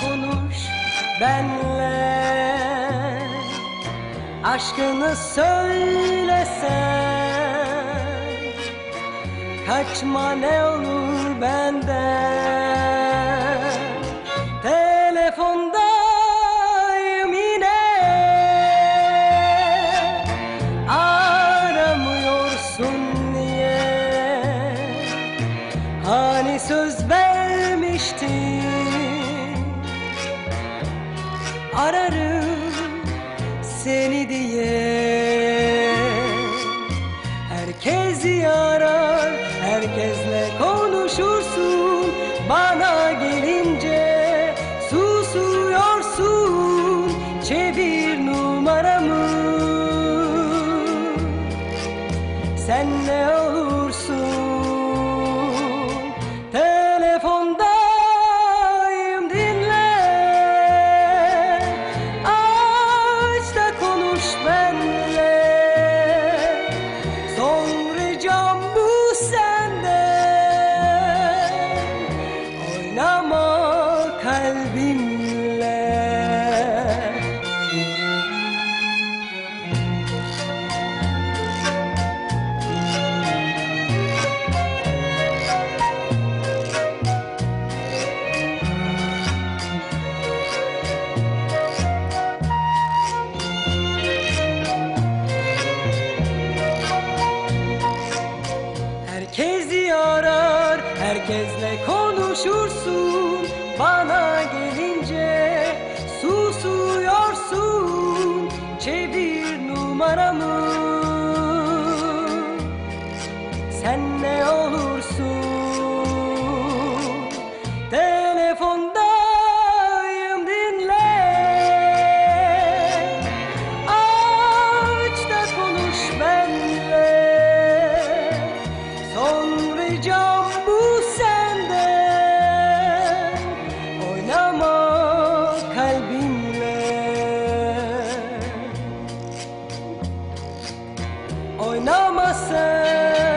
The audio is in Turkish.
konuş benle. Aşkını söylesen Kaçma ne olur benden. Telefondayım yine. Aramıyorsun niye? Hani söz vermiştin? Çevir numaramı. Sen ne olursun Herkesi arar, herkesle konuşursun. Bana gelince susuyorsun. Çevir numaramı. Sen kalbimle. Oynama sen